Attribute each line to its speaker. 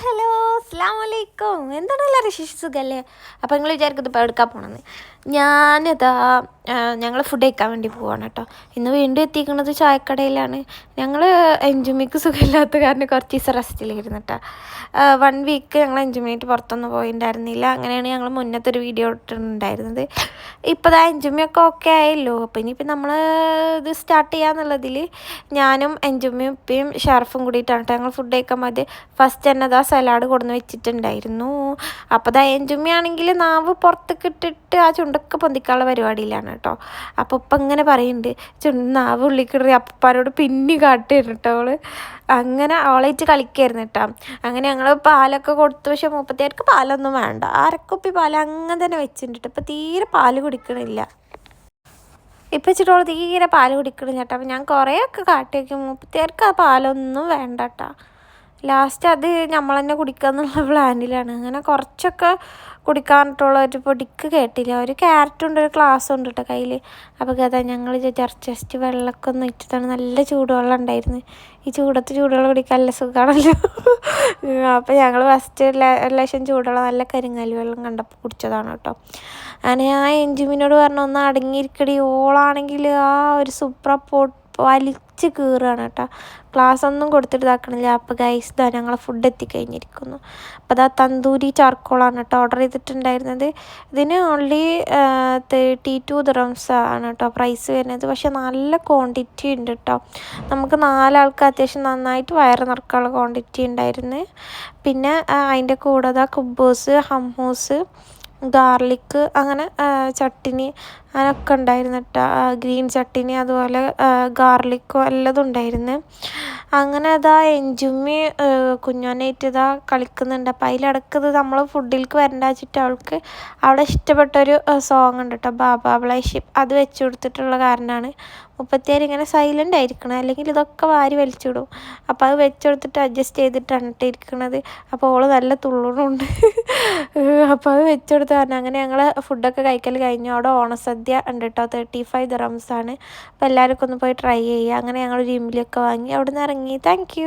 Speaker 1: Hello അസ്സാം വലൈക്കും എന്താണ് എല്ലാവരും ശിശു സുഖമല്ലേ അപ്പോൾ നിങ്ങൾ വിചാരിക്കുന്നത് ഇപ്പോൾ എടുക്കാൻ പോകണമെന്ന് ഞാനിതാ ഞങ്ങൾ ഫുഡ് കഴിക്കാൻ വേണ്ടി പോവാണ് കേട്ടോ ഇന്ന് വീണ്ടും എത്തിക്കുന്നത് ചായക്കടയിലാണ്. ഞങ്ങൾ എൻജുമിക്ക് സുഖമില്ലാത്ത കാരണം കുറച്ച് ദിവസം റെസ്റ്റിലായിരുന്നു കേട്ടോ വൺ വീക്ക് ഞങ്ങൾ എൻജുമിനായിട്ട് പുറത്തൊന്നും പോയിട്ടുണ്ടായിരുന്നില്ല അങ്ങനെയാണ് ഞങ്ങൾ മുന്നത്തെ ഒരു വീഡിയോ ഇട്ടിട്ടുണ്ടായിരുന്നത്. ഇപ്പോൾ ദാ എൻജുമിയൊക്കെ ഓക്കെ ആയല്ലോ. അപ്പോൾ ഇനിയിപ്പോൾ നമ്മൾ ഇത് സ്റ്റാർട്ട് ചെയ്യാന്നുള്ളതിൽ ഞാനും എൻജുമിയും ഉപ്പയും ഷർഫും കൂടിയിട്ടാണ് കേട്ടോ ഞങ്ങൾ ഫുഡ് കഴിക്കാൻ മതി ഫസ്റ്റ് തന്നെ അതാ സലാഡ് കൊടുന്ന് വെച്ചിട്ടുണ്ടായിരുന്നു. അപ്പോൾ ദാ എൻജുമിയാണെങ്കിൽ നാവ് പുറത്തേക്ക് ഇട്ടിട്ട് ആ ചുണ്ടൊക്കെ പൊന്തിക്കാനുള്ള പരിപാടിയിലാണ് കേട്ടോ. അപ്പോൾ ഇപ്പം ഇങ്ങനെ പറയുന്നുണ്ട് ചുണ്ട് നാവ് ഉള്ളിക്കിടറി അപ്പാരോട് പിന്നെ കാട്ടിയിരുന്നു കേട്ടോ അവൾ. അങ്ങനെ അവളായിട്ട് കളിക്കായിരുന്നു കേട്ടോ. അങ്ങനെ ഞങ്ങൾ പാലൊക്കെ കൊടുത്തു പക്ഷെ മുപ്പത്തിയാർക്ക് പാലൊന്നും വേണ്ട. അരക്കുപ്പി പാൽ അങ്ങനെ തന്നെ വെച്ചിട്ടുണ്ട് ഇപ്പം തീരെ പാൽ കുടിക്കണില്ല. ഇപ്പം വെച്ചിട്ടോൾ തീരെ പാൽ കുടിക്കണില്ല കേട്ടോ. അപ്പം ഞാൻ കുറേയൊക്കെ കാട്ടി വയ്ക്കും മുപ്പത്തിയാർക്ക് ആ പാലൊന്നും വേണ്ട കേട്ടോ. ലാസ്റ്റ് അത് നമ്മൾ തന്നെ കുടിക്കുക എന്നുള്ള പ്ലാനിലാണ്. അങ്ങനെ കുറച്ചൊക്കെ കുടിക്കാനിട്ടുള്ള ഒരു പൊടിക്ക് കേട്ടില്ല. ഒരു ക്യാരറ്റുണ്ട് ഒരു ഗ്ലാസ് ഉണ്ട് കേട്ടോ കയ്യിൽ അപ്പോൾ കഥ ഞങ്ങൾ ജസ്റ്റ് വെള്ളമൊക്കെ ഒന്ന് ഇട്ടിട്ടാണ് നല്ല ചൂടുവെള്ളം ഉണ്ടായിരുന്നു. ഈ ചൂടത്ത് ചൂടുവെള്ളം കുടിക്കാൻ നല്ല സുഖമാണല്ലോ അപ്പോൾ ഞങ്ങൾ ഫസ്റ്റ് ലക്ഷം ചൂടുള്ള നല്ല കരിങ്ങാലി വെള്ളം കണ്ടപ്പോൾ കുടിച്ചതാണ് കേട്ടോ അങ്ങനെ ആ എൻജിമിനോട് പറഞ്ഞു ഒന്ന് അടങ്ങിയിരിക്കടി. ഓളാണെങ്കിൽ ആ ഒരു സൂപ്പർ പോട്ട് വലിച്ച് കീറുകയാണ് കേട്ടോ. ക്ലാസ് ഒന്നും കൊടുത്തിട്ട് ഇതാക്കണില്ല അപ്പോൾ ഗൈസ് ഇതാ ഞങ്ങളെ ഫുഡ് എത്തിക്കഴിഞ്ഞിരിക്കുന്നു. അപ്പോൾ അതാ തന്തൂരി ചാർക്കോളാണ് കേട്ടോ ഓർഡർ ചെയ്തിട്ടുണ്ടായിരുന്നത്. ഇതിന് ഓൺലി തേർട്ടി ടു ദ്രംസ് ആണ് കേട്ടോ പ്രൈസ് വരുന്നത്. പക്ഷേ നല്ല ക്വാണ്ടിറ്റി ഉണ്ട് കേട്ടോ. നമുക്ക് നാലാൾക്ക് അത്യാവശ്യം നന്നായിട്ട് വയറ് നിറക്കാനുള്ള ക്വാണ്ടിറ്റി ഉണ്ടായിരുന്നു. പിന്നെ അതിന്റെ കൂടെ അതാ കുബ്ബൂസ് ഹമ്മൂസ് ഗാർലിക്ക് അങ്ങനെ ചട്ടിനി അങ്ങനെയൊക്കെ ഉണ്ടായിരുന്നു കേട്ടോ ഗ്രീൻ ചട്ടിനി അതുപോലെ ഗാർലിക്കോ എല്ലതും ഉണ്ടായിരുന്നു. അങ്ങനെ അതാ എഞ്ചുമ്മി കുഞ്ഞോനായിട്ട് ഇതാ കളിക്കുന്നുണ്ട്. അപ്പം അതിലിടക്കത് നമ്മൾ ഫുഡിലേക്ക് വരണ്ട വെച്ചിട്ട് അവൾക്ക് അവിടെ ഇഷ്ടപ്പെട്ടൊരു സോങ് ഉണ്ട് കേട്ടോ ബാബാ ബ്ലൈഷിപ്പ് അത് വെച്ച് കൊടുത്തിട്ടുള്ള കാരണമാണ് മുപ്പത്തിയാറ് ഇങ്ങനെ സൈലന്റ് ആയിരിക്കണം. അല്ലെങ്കിൽ ഇതൊക്കെ വാരി വലിച്ചിടും. അപ്പോൾ അത് വെച്ചെടുത്തിട്ട് അഡ്ജസ്റ്റ് ചെയ്തിട്ടാണ് കേട്ടോ അപ്പോൾ ഓൾ നല്ല തുള്ളണുണ്ട്. അപ്പോൾ അത് വെച്ചെടുത്ത് കാരണം അങ്ങനെ ഞങ്ങൾ ഫുഡൊക്കെ കഴിക്കൽ കഴിഞ്ഞു. അവിടെ ഓണസദ്യ ഉണ്ട് കേട്ടോ തേർട്ടി ഫൈവ് ദറംസാണ് അപ്പോൾ എല്ലാവർക്കും ഒന്ന് പോയി ട്രൈ ചെയ്യുക. അങ്ങനെ ഞങ്ങളൊരു ഇമ്പിലൊക്കെ വാങ്ങി അവിടെ നിന്ന് ഇറങ്ങി താങ്ക്